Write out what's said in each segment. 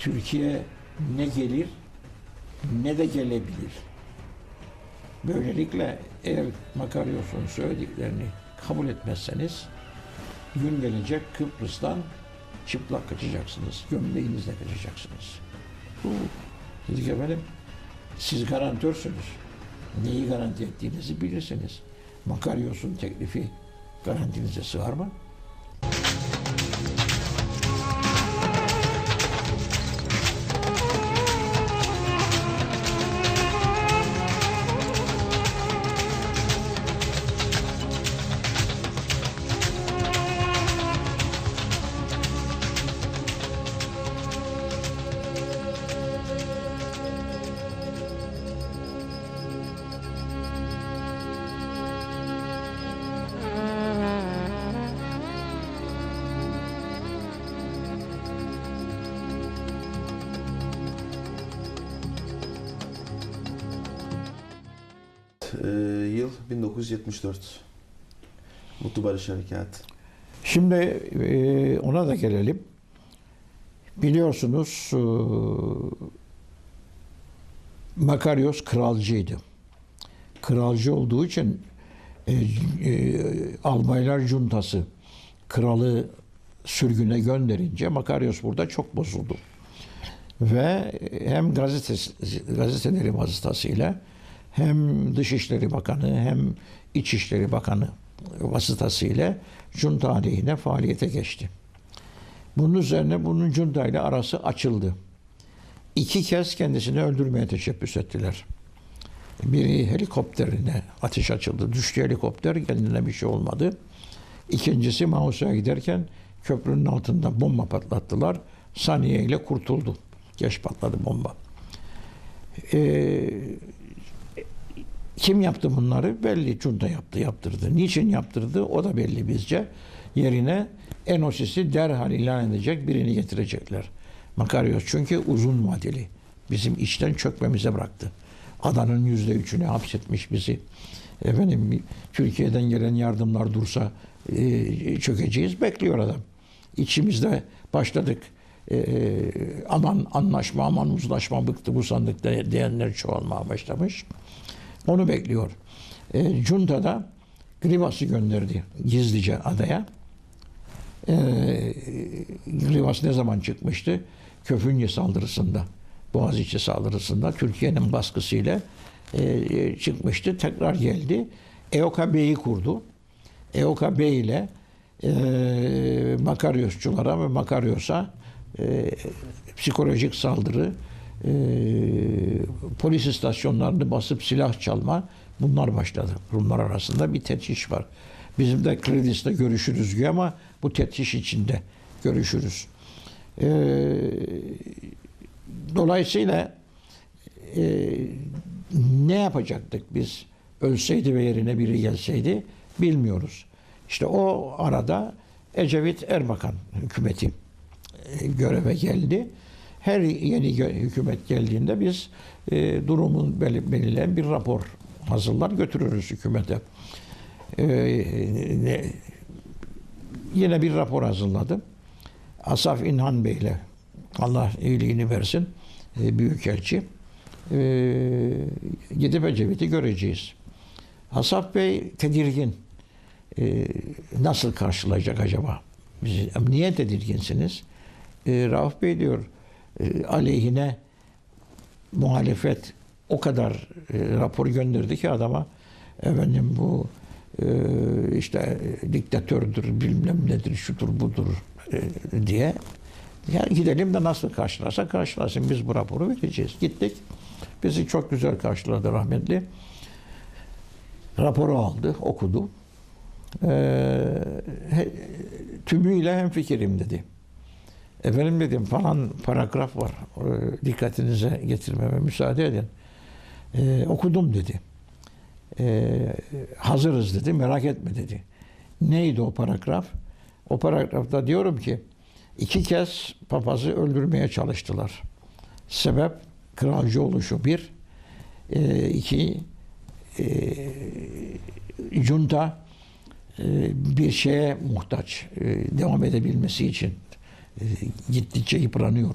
Türkiye ne gelir ne de gelebilir. Böylelikle eğer Makaryos'un söylediklerini kabul etmezseniz gün gelecek Kıbrıs'tan çıplak kaçacaksınız. Gömleğinizle kaçacaksınız. Bu dedik efendim siz garantörsünüz. Neyi garanti ettiğinizi bilirsiniz. Makaryos'un teklifi garantinize sığar mı? Ee, yıl 1974. Mutlu Barış Harekatı. Şimdi e, ona da gelelim. Biliyorsunuz e, Makaryos kralcıydı. Kralcı olduğu için e, e, Albaylar Cuntası kralı sürgüne gönderince Makaryos burada çok bozuldu. Ve hem gazetesi, gazeteleri vasıtasıyla hem Dışişleri Bakanı hem İçişleri Bakanı vasıtasıyla junta aleyhine faaliyete geçti. Bunun üzerine bunun junta ile arası açıldı. İki kez kendisini öldürmeye teşebbüs ettiler. Biri helikopterine ateş açıldı. Düştü helikopter kendine bir şey olmadı. İkincisi Mausa'ya giderken köprünün altında bomba patlattılar. Saniye ile kurtuldu. Geç patladı bomba. Ee, kim yaptı bunları? Belli. Junta yaptı, yaptırdı. Niçin yaptırdı? O da belli bizce. Yerine Enosis'i derhal ilan edecek birini getirecekler. Makaryos çünkü uzun vadeli. Bizim içten çökmemize bıraktı. Adanın yüzde üçünü hapsetmiş bizi. Efendim Türkiye'den gelen yardımlar dursa e, çökeceğiz. Bekliyor adam. İçimizde başladık. E, aman anlaşma, aman uzlaşma bıktı bu sandıkta diyenler çoğalmaya başlamış. Onu bekliyor. E, Junta da Grivas'ı gönderdi gizlice adaya. E, Grivas ne zaman çıkmıştı? Köfünye saldırısında, Boğaziçi saldırısında Türkiye'nin baskısıyla e, çıkmıştı. Tekrar geldi. EOKA Bey'i kurdu. EOKA Bey ile e, Makaryosçulara ve Makaryos'a e, psikolojik saldırı, e, polis istasyonlarını basıp silah çalma bunlar başladı. Rumlar arasında bir tetkiş var. Bizim de Kredis'te görüşürüz diyor ama bu tetkiş içinde görüşürüz. E, dolayısıyla e, ne yapacaktık biz? Ölseydi ve yerine biri gelseydi bilmiyoruz. İşte o arada Ecevit Erbakan hükümeti e, göreve geldi. Her yeni hükümet geldiğinde biz e, durumun bel- belirleyen bir rapor hazırlar götürürüz hükümete. E, ne- yine bir rapor hazırladım. Asaf İnhan Bey ile Allah iyiliğini versin e, Büyükelçi. E, gidip Ecevit'i göreceğiz. Asaf Bey tedirgin. E, nasıl karşılayacak acaba? Niye tedirginsiniz? E, Rauf Bey diyor e, aleyhine muhalefet o kadar e, rapor gönderdi ki adama efendim bu e, işte diktatördür bilmem nedir şudur budur diye ya gidelim de nasıl karşılarsa karşılasın biz bu raporu vereceğiz. Gittik. Bizi çok güzel karşıladı rahmetli. Raporu aldı, okudu. Ee, tümüyle hemfikirim dedi. Efendim dedim falan paragraf var. Ee, dikkatinize getirmeme müsaade edin. Ee, okudum dedi. Ee, hazırız dedi. Merak etme dedi. Neydi o paragraf? O paragrafta diyorum ki iki kez papazı öldürmeye çalıştılar. Sebep kralcı oluşu bir. Ee, iki e, junta e, bir şeye muhtaç e, devam edebilmesi için e, gittikçe yıpranıyor.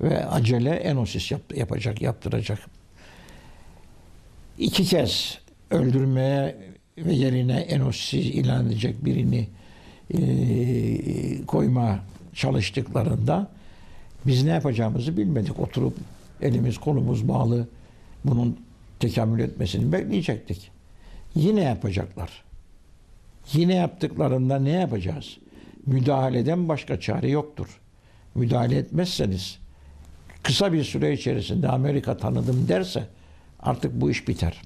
ve acele enosis yap- yapacak, yaptıracak. İki kez öldürmeye ve yerine enosis ilan edecek birini e, koyma çalıştıklarında biz ne yapacağımızı bilmedik. Oturup elimiz kolumuz bağlı bunun tekamül etmesini bekleyecektik. Yine yapacaklar. Yine yaptıklarında ne yapacağız? Müdahaleden başka çare yoktur. Müdahale etmezseniz kısa bir süre içerisinde Amerika tanıdım derse artık bu iş biter.